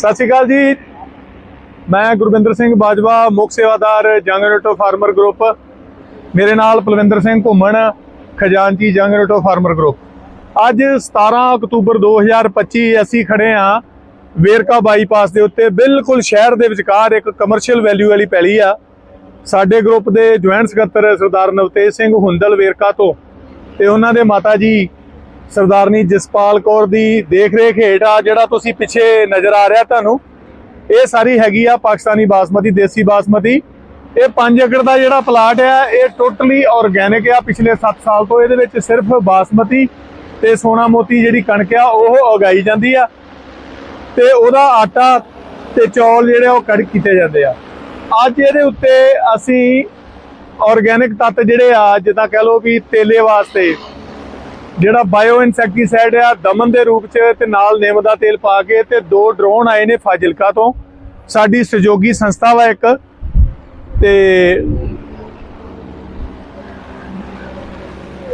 ਸਤਿ ਸ਼੍ਰੀ ਅਕਾਲ ਜੀ। ਮੈਂ ਗੁਰਵਿੰਦਰ ਸਿੰਘ ਬਾਜਵਾ, ਮੁੱਖ ਸੇਵਾਦਾਰ, ਜੰਗ ਰੋਟੋ ਫਾਰਮਰ ਗਰੁੱਪ। ਮੇਰੇ ਨਾਲ ਪਲਵਿੰਦਰ ਸਿੰਘ ਘੁੰਮਣ, ਖਜ਼ਾਨਚੀ ਰੋਟੋ ਫਾਰਮਰ ਗਰੁੱਪ। ਅੱਜ 17 ਅਕਤੂਬਰ 2025 ਅਸੀਂ ਖੜੇ ਆ ਵੇਰਕਾ ਬਾਈਪਾਸ ਦੇ ਉੱਤੇ। ਬਿਲਕੁਲ ਸ਼ਹਿਰ ਦੇ ਵਿਚਕਾਰ ਇੱਕ ਕਮਰਸ਼ੀਅਲ ਵੈਲਿਊ ਵਾਲੀ ਪੈਲੀ ਆ। ਸਾਡੇ ਗਰੁੱਪ ਦੇ ਜੁਆਇੰਟ ਸਕੱਤਰ ਸਰਦਾਰ ਨਵਤੇਜ ਸਿੰਘ ਹੁੰਦਲ ਵੇਰਕਾ ਤੋਂ ਤੇ ਉਹਨਾਂ ਦੇ ਮਾਤਾ ਜੀ ਸਰਦਾਰਨੀ ਜਸਪਾਲ ਕੌਰ ਦੀ ਦੇਖ ਰੇਖ ਹੇਠ ਆ ਜਿਹੜਾ ਤੁਸੀਂ ਪਿੱਛੇ ਨਜ਼ਰ ਆ ਰਿਹਾ ਤੁਹਾਨੂੰ, ਇਹ ਸਾਰੀ ਹੈਗੀ ਆ ਪਾਕਿਸਤਾਨੀ ਬਾਸਮਤੀ, ਦੇਸੀ ਬਾਸਮਤੀ। ਇਹ 5 ਏਕੜ ਦਾ ਜਿਹੜਾ ਪਲਾਟ ਆ, ਇਹ ਟੋਟਲੀ ਆਰਗੈਨਿਕ ਆ ਪਿਛਲੇ 7 ਸਾਲ ਤੋਂ। ਇਹਦੇ ਵਿੱਚ ਸਿਰਫ ਬਾਸਮਤੀ ਤੇ ਸੋਨਾ ਮੋਤੀ ਜਿਹੜੀ ਕਣਕ ਆ, ਉਹ ਉਗਾਈ ਜਾਂਦੀ ਆ। ਤੇ ਉਹਦਾ ਆਟਾ ਤੇ ਚੌਲ ਜਿਹੜੇ ਆ, ਉਹ ਕੜ ਕੀਤੇ ਜਾਂਦੇ ਆ। ਅੱਜ ਇਹਦੇ ਉੱਤੇ ਅਸੀਂ ਆਰਗੈਨਿਕ ਤੱਤ ਜਿਹੜੇ ਆ, ਜਿੱਦਾਂ ਕਹ ਲਓ ਵੀ ਤੇਲੇ ਵਾਸਤੇ ਜਿਹੜਾ ਬਾਇਓ ਇਨਸੈਕਟੀਸਾਈਡ ਆ, ਦਮਨ ਦੇ ਰੂਪ ਚ ਤੇ ਨਾਲ ਨਿੰਮ ਦਾ ਤੇਲ ਪਾ ਕੇ ਤੇ ਦੋ ਡਰੋਨ ਆਏ ਨੇ ਫਾਜ਼ਿਲਕਾ ਤੋਂ। ਸਾਡੀ ਸਹਿਯੋਗੀ ਸੰਸਥਾ ਵਾ ਇੱਕ। ਤੇ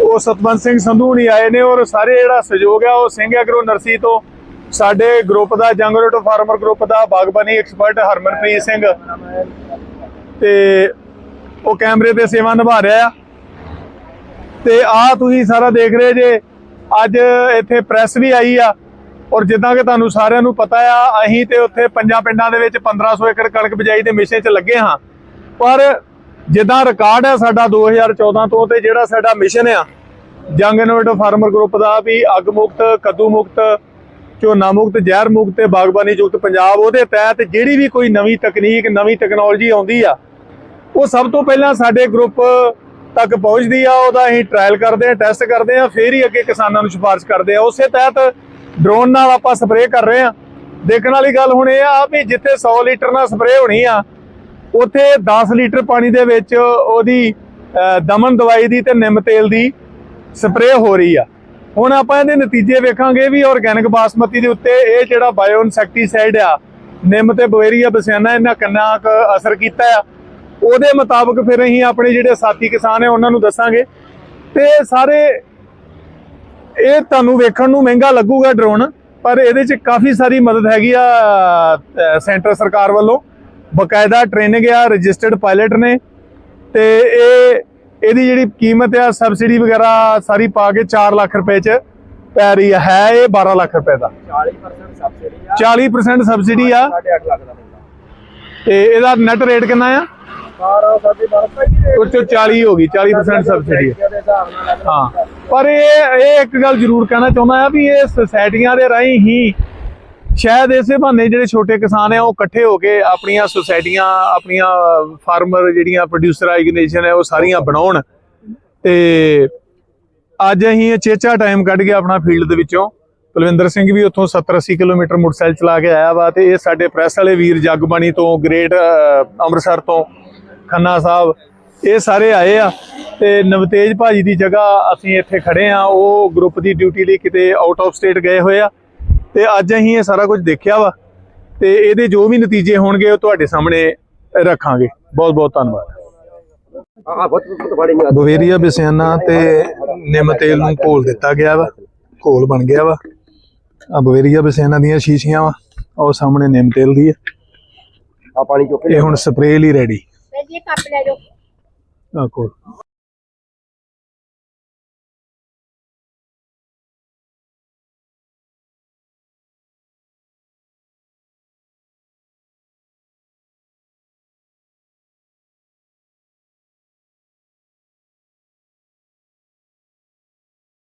ਉਹ ਸਤਵੰਤ ਸਿੰਘ ਸੰਧੂ ਨਹੀਂ ਆਏ ਨੇ ਔਰ ਸਾਰੇ ਜਿਹੜਾ ਸਹਿਯੋਗ ਆ, ਉਹ ਸਿੰਘ ਐਗਰੋ ਨਰਸੀ ਤੋਂ। ਸਾਡੇ ਗਰੁੱਪ ਦਾ ਜੰਗਲੋਟੋ ਫਾਰਮਰ ਗਰੁੱਪ ਦਾ ਬਾਗਬਾਨੀ ਐਕਸਪਰਟ ਹਰਮਨਪ੍ਰੀਤ ਸਿੰਘ। ਤੇ ਉਹ ਕੈਮਰੇ ਤੇ ਸੇਵਾ ਨਿਭਾ ਰਿਹਾ ਆ। ਤੇ ਆ ਤੁਸੀਂ ਸਾਰਾ ਦੇਖ ਰਹੇ ਜੇ। ਅੱਜ ਇੱਥੇ ਪ੍ਰੈਸ ਵੀ ਆਈ ਆ। ਔਰ ਜਿੱਦਾਂ ਕਿ ਤੁਹਾਨੂੰ ਸਾਰਿਆਂ ਨੂੰ ਪਤਾ ਆ, ਅਸੀਂ ਤੇ ਉੱਥੇ ਪੰਜਾਂ ਪਿੰਡਾਂ ਦੇ ਵਿੱਚ 1500 ਏਕੜ ਕਣਕ ਬਿਜਾਈ ਦੇ ਮਿਸ਼ਨ 'ਚ ਲੱਗੇ ਹਾਂ। ਪਰ ਜਿੱਦਾਂ ਰਿਕਾਰਡ ਹੈ ਸਾਡਾ 2014 ਤੋਂ ਤੇ ਜਿਹੜਾ ਸਾਡਾ ਮਿਸ਼ਨ ਆ, ਜੰਗ ਇਨੋਵੇਟਿਵ ਫਾਰਮਰ ਗਰੁੱਪ ਦਾ ਵੀ ਅੱਗ ਮੁਕਤ, ਕੱਦੂ ਮੁਕਤ, ਝੋਨਾ ਮੁਕਤ, ਜ਼ਹਿਰ ਮੁਕਤ ਤੇ ਬਾਗਬਾਨੀ ਯੁਕਤ ਪੰਜਾਬ ਉਹਦੇ ਤਹਿਤ ਜਿਹੜੀ ਵੀ ਕੋਈ ਨਵੀਂ ਤਕਨੀਕ, ਨਵੀਂ ਟੈਕਨੋਲੋਜੀ ਆਉਂਦੀ ਆ, ਉਹ ਸਭ ਤੋਂ ਪਹਿਲਾਂ ਸਾਡੇ ਗਰੁੱਪ ਤੱਕ ਪਹੁੰਚਦੀ ਆ, ਉਹਦਾ ਅਸੀਂ ਟ੍ਰਾਇਲ ਕਰਦੇ ਆ ਟੈਸਟ ਕਰਦੇ ਆ, ਫਿਰ ਹੀ ਅੱਗੇ ਕਿਸਾਨਾਂ ਨੂੰ ਸਿਫਾਰਿਸ਼ ਕਰਦੇ ਆ। ਉਸੇ ਤਹਿਤ ਡਰੋਨ ਨਾਲ ਆਪਾਂ ਸਪਰੇਅ ਕਰ ਰਹੇ ਆ। ਦੇਖਣ ਵਾਲੀ ਗੱਲ ਹੁਣ ਇਹ ਆ ਵੀ ਜਿੱਥੇ 100 ਲੀਟਰ ਨਾਲ ਸਪਰੇਅ ਹੋਣੀ ਆ, ਉੱਥੇ 10 ਲੀਟਰ ਪਾਣੀ ਦੇ ਵਿੱਚ ਉਹਦੀ ਦਮਨ ਦਵਾਈ ਦੀ ਤੇ ਨਿੰਮ ਤੇਲ ਦੀ ਸਪਰੇਅ ਹੋ ਰਹੀ ਆ। ਹੁਣ ਆਪਾਂ ਇਹਦੇ ਨਤੀਜੇ ਵੇਖਾਂਗੇ ਵੀ ਆਰਗੈਨਿਕ ਬਾਸਮਤੀ ਦੇ ਉੱਤੇ ਇਹ ਜਿਹੜਾ ਬਾਇਓ ਇਨਸੈਕਟੀਸਾਈਡ ਆ, ਨਿੰਮ ਤੇ ਬਵੇਰੀਆ ਬਸਿਆਨਾ ਇਹਨਾਂ ਕਿੰਨਾ ਕੁ ਅਸਰ ਕੀਤਾ ਆ। ਉਹਦੇ ਮੁਤਾਬਕ ਫਿਰ ਅਸੀਂ ਆਪਣੇ ਜਿਹੜੇ ਸਾਥੀ ਕਿਸਾਨ ਆ ਉਹਨਾਂ ਨੂੰ ਦੱਸਾਂਗੇ। ਤੇ ਸਾਰੇ ਇਹ ਤੁਹਾਨੂੰ ਵੇਖਣ ਨੂੰ ਮਹਿੰਗਾ ਲੱਗੂਗਾ ਡਰੋਨ ਪਰ ਇਹਦੇ 'ਚ ਕਾਫੀ ਸਾਰੀ ਮਦਦ ਹੈਗੀ ਆ ਸੈਂਟਰ ਸਰਕਾਰ ਵੱਲੋਂ। ਬਕਾਇਦਾ ਟ੍ਰੇਨਿੰਗ ਆ ਰਜਿਸਟਰਡ ਪਾਇਲਟ ਨੇ। ਤੇ ਇਹ ਇਹਦੀ ਜਿਹੜੀ ਕੀਮਤ ਆ ਸਬਸਿਡੀ ਵਗੈਰਾ ਸਾਰੀ ਪਾ ਕੇ 4 ਲੱਖ ਰੁਪਏ 'ਚ ਪੈ ਰਹੀ ਹੈ ਇਹ 12 ਲੱਖ ਰੁਪਏ ਦਾ। 40% ਸਬਸਿਡੀ ਆ। 40% ਸਬਸਿਡੀ ਆ। 8.5 ਲੱਖ ਦਾ ਬੰਦਾ। ਤੇ ਇਹਦਾ ਨੈਟ ਰੇਟ ਕਿੰਨਾ ਆ? 12 ਸਾਡੇ 12 ਭਾਈ ਉਹ 'ਚੋਂ 40 ਹੋ ਗਈ 40% ਸਬਸਿਡੀ ਲੱਗਦਾ ਹਾਂ। ਪਰ ਇਹ ਇਹ ਇੱਕ ਗੱਲ ਜ਼ਰੂਰ ਕਹਿਣਾ ਚਾਹੁੰਦਾ ਆ ਵੀ ਇਹ ਸੁਸਾਇਟੀਆਂ ਦੇ ਰਾਹੀਂ ਹੀ ਸ਼ਾਇਦ ਇਸੇ ਬਹਾਨੇ ਜਿਹੜੇ ਛੋਟੇ ਕਿਸਾਨ ਆ ਉਹ ਇਕੱਠੇ ਹੋ ਕੇ ਆਪਣੀਆਂ ਸੁਸਾਇਟੀਆਂ ਆਪਣੀਆਂ ਫਾਰਮਰ ਜਿਹੜੀਆਂ ਪ੍ਰੋਡਿਊਸਰ ਆਰਗੇਨਾਈਜੇਸ਼ਨ ਹੈ ਉਹ ਸਾਰੀਆਂ ਬਣਾਉਣ ਤੇ ਅੱਜ ਅਸੀਂ ਇਹ ਚੇਚਾ ਟਾਈਮ ਕੱਢ ਕੇ ਆਪਣਾ ਫੀਲਡ ਦੇ ਵਿੱਚੋਂ ਕੁਲਵਿੰਦਰ ਸਿੰਘ ਵੀ ਉੱਥੋਂ 70 80 ਕਿਲੋਮੀਟਰ ਮੋਟਰਸਾਈਕਲ ਚਲਾ ਕੇ ਆਇਆ ਵਾ ਤੇ ਇਹ ਸਾਡੇ ਪ੍ਰੈਸ ਵਾਲੇ ਵੀਰ ਜਗਬਾਣੀ ਤੋਂ ਗ੍ਰੇਟ ਅ, ਅੰਮ੍ਰਿਤਸਰ ਤੋਂ ਖੰਨਾ ਸਾਹਿਬ ਇਹ ਸਾਰੇ ਆਏ ਆ ਤੇ ਨਵਤੇਜ ਭਾਜੀ ਦੀ ਜਗ੍ਹਾ ਅਸੀਂ ਇੱਥੇ ਖੜੇ ਆ। ਉਹ ਗਰੁੱਪ ਦੀ ਡਿਊਟੀ ਲਈ ਕਿਤੇ ਆਊਟ ਆਫ ਸਟੇਟ ਗਏ ਹੋਏ ਆ ਤੇ ਅੱਜ ਅਸੀਂ ਇਹ ਸਾਰਾ ਕੁਝ ਦੇਖਿਆ ਵਾ ਤੇ ਇਹਦੇ ਜੋ ਵੀ ਨਤੀਜੇ ਹੋਣਗੇ ਉਹ ਤੁਹਾਡੇ ਸਾਹਮਣੇ ਰੱਖਾਂਗੇ। ਬਹੁਤ ਬਹੁਤ ਧੰਨਵਾਦ। ਬਵੇਰੀਆ ਬਿਸਿਆਨਾ ਤੇ ਨਿੰਮ ਤੇਲ ਨੂੰ ਘੋਲ ਦਿੱਤਾ ਗਿਆ ਵਾ ਘੋਲ ਬਣ ਗਿਆ ਵਾ। ਆ ਬਵੇਰੀਆ ਬਿਸਿਆਨਾ ਦੀਆਂ ਸ਼ੀਸ਼ੀਆਂ ਵਾ ਉਹ ਸਾਹਮਣੇ ਨਿੰਮ ਤੇਲ ਦੀ ਆ। ਪਾਣੀ ਚੁੱਕ ਇਹ ਹੁਣ ਸਪਰੇਅ ਲਈ ਰੈਡੀ ਜੀ ਕੱਪ ਲੈ ਜਾਓ। ਆ ਘੋਲ